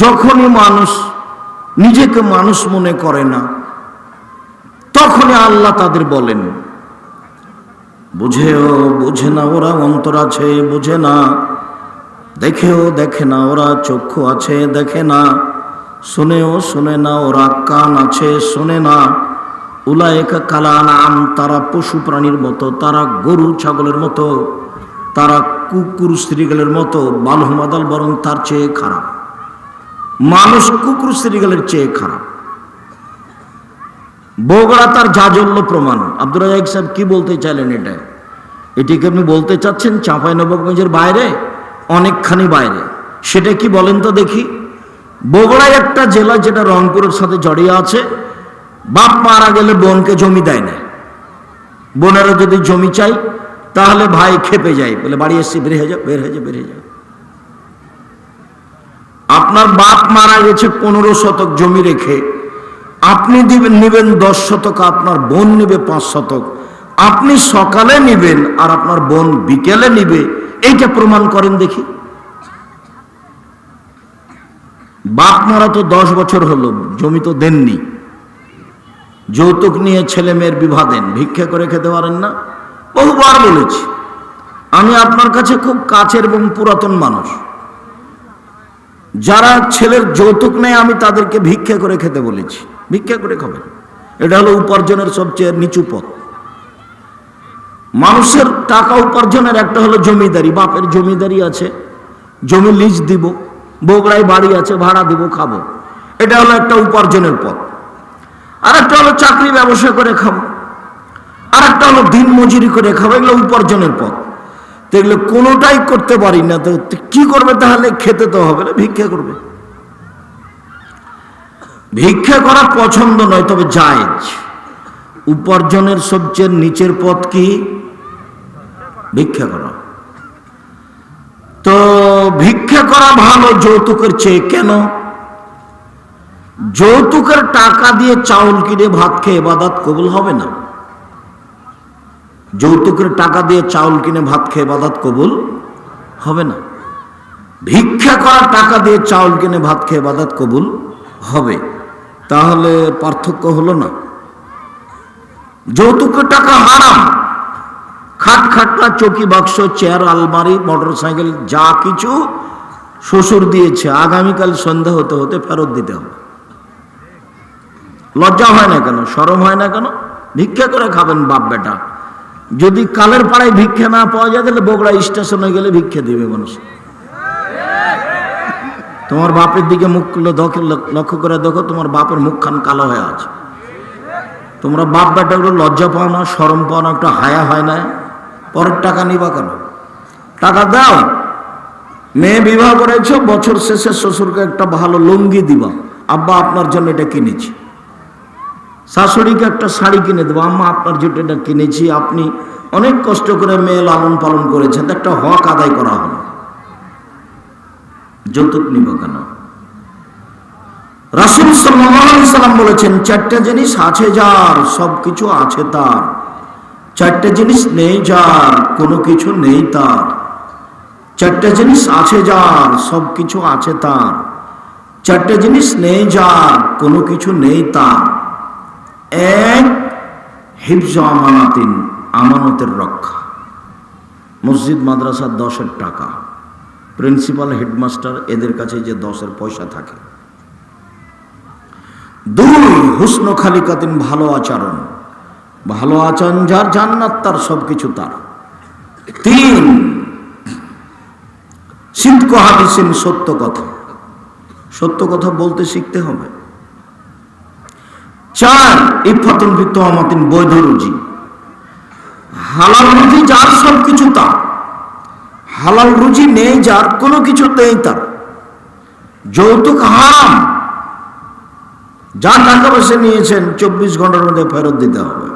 যখনই মানুষ নিজেকে মানুষ মনে করে না, তখনই আল্লাহ তাদের বলেন, বুঝেও বুঝে না ওরা অন্তর আছে, বুঝে না। দেখেও দেখে না ওরা চক্ষু আছে, দেখে না। শুনেও শুনে না ওরা কান আছে, শোনে না। উলায়কা কালান আম, তারা পশু প্রাণীর মতো, তারা গরু ছাগলের মতো, তারা কুকুর স্ত্রীগুলের মতো বালহমাদাল বরং তার চেয়ে খারাপ। মানুষ কুকুর স্ত্রীগুলের চেয়ে খারাপ। বগুড়া তার জাজল্য প্রমাণ। আব্দুল রাজাক সাহেব কি বলতে চাইলেন এটা? এটিকে আপনি বলতে চাচ্ছেন চাঁপাই নবাবগঞ্জের বাইরে? অনেকখানি বাইরে। সেটা কি বলেন তো দেখি। বগুড়ায় একটা জেলা যেটা রংপুরের সাথে জড়িয়ে আছে, বাপ মারা গেলে বোনকে জমি দেয় না। বোনেরা যদি জমি চাই, তাহলে ভাই খেপে যায়। বলে বাড়ি এসছি বের হয়ে যাও, বের হয়ে যাও, বের হয়ে যাও। আপনার বাপ মারা গেছে পনেরো শতক জমি রেখে। আপনি দিবেন নেবেন দশ শতক, আপনার বোন নেবে পাঁচ শতক। আপনি সকালে নেবেন আর আপনার বোন বিকেলে নিবে। এইটা প্রমাণ করেন দেখি। বাপ মারা তো দশ বছর হলো, জমি তো দেননি। যৌতুক নিয়ে ছেলে মেয়ের বিবাহ দেন। ভিক্ষা করে খেতে পারেন না। বহুবার বলেছি, আমি আপনার কাছে খুব কাছের এবং পুরাতন মানুষ। যারা ছেলের যৌতুক নেয়, আমি তাদেরকে ভিক্ষা করে খেতে বলেছি। ভিক্ষা করে খাবেন এটা হলো উপার্জনের সবচেয়ে নিচু পথ। মানুষের টাকা উপার্জনের একটা হলো জমিদারি। বাপের জমিদারি আছে, জমি লিজ দিব, বগুড়ায় বাড়ি আছে, ভাড়া দিব, খাব। এটা হলো একটা উপার্জনের পথ। আর একটা হলো চাকরি, ব্যবসা করে খাব। আর একটা হলো দিন মজুরি করে খাব। এগুলো উপার্জনের পথ। এগুলো কোনোটাই করতে পারি না, তো তো কি করবে তাহলে? খেতে তো হবে না, ভিক্ষা করবে। ভিক্ষা করা পছন্দ নয়, তবে জায়েজ। উপার্জনের সবচেয়ে নিচের পথ কি? ভিক্ষা করা। তো ভিক্ষা করা ভালো যৌতুকের চেয়ে কেন? যৌতুকের টাকা দিয়ে চাউল কিনে ভাত খেয়ে বাদাত কবুল হবে না। যৌতুকের টাকা দিয়ে চাউল কিনে ভাত খেয়ে বাদাত কবুল হবে না। ভিক্ষা করা টাকা দিয়ে চাউল কিনে ভাত খেয়ে বাদাত কবুল হবে। তাহলে পার্থক্য হলো না। যৌতুকের টাকা হারাম। খাট খাটলা চকি বাক্স, চেয়ার, আলমারি মোটর সাইকেল যা কিছু শ্বশুর দিয়েছে, আগামীকাল সন্ধ্যা হতে হতে ফেরত দিতে হবে। লজ্জা হয় না কেন? সরম হয় না কেন? ভিক্ষা করে খাবেন বাপ বেটা। যদি কালের পাড়ায় ভিক্ষা না পাওয়া যায়, তাহলে বগুড়া স্টেশনে গেলে ভিক্ষা দিবে মানুষ। তোমার বাপের দিকে মুখ লক্ষ্য করে দেখো, তোমার বাপের মুখখান কালো হয়ে আছে। তোমরা বাপ বেটাগুলো লজ্জা পাও না সরম পাও না, একটা হায়া হয় না। পরের টাকা নিবা কেন? টাকা দাও। মেয়ে বিবাহ করেছ, বছর শেষে শ্বশুরকে একটা ভালো লুঙ্গি দিবা। আব্বা আপনার জন্য এটা কিনেছি। শাশুড়িকে একটা শাড়ি কিনে দেবো। আম্মা, আপনার এটা কিনেছি, আপনি অনেক কষ্ট করে মেয়ে লালন পালন করেছেন একটা হক আদায় করা হলো। যৌতুক নিব কেন? রাসুল সাল্লাম বলেছেন, চারটা জিনিস আছে যার সব কিছু আছে তার। চারটা জিনিস নেই যার, কোনো কিছু নেই তার। চারটা জিনিস আছে যার সব কিছু আছে তার। চারটা জিনিস নেই যার, কোনো কিছু নেই তার। এক হিফজ আমানাতিন, আমানতের রক্ষা। মসজিদ মাদ্রাসার দশের টাকা। প্রিন্সিপাল, হেডমাস্টার, এদের কাছে যে দশের পয়সা থাকে। দুই, হুসন খালিকাতিন, ভালো আচরণ। ভালো আচরণ যার, জান্নাত তার, সবকিছু তার। তিন সিদ্ধ হাদিসিন সত্য কথা। সত্য কথা বলতে শিখতে হবে। চার, এই ফতন ফিত আমাদের বৈধ রুজি। হালাল রুজি যার সব কিছু তার হালাল রুজি নেই যার কোনো কিছু নেই তার যৌতুক হারাম। যা টাকা পয়সা নিয়েছেন, চব্বিশ ঘণ্টার মধ্যে ফেরত দিতে হবে।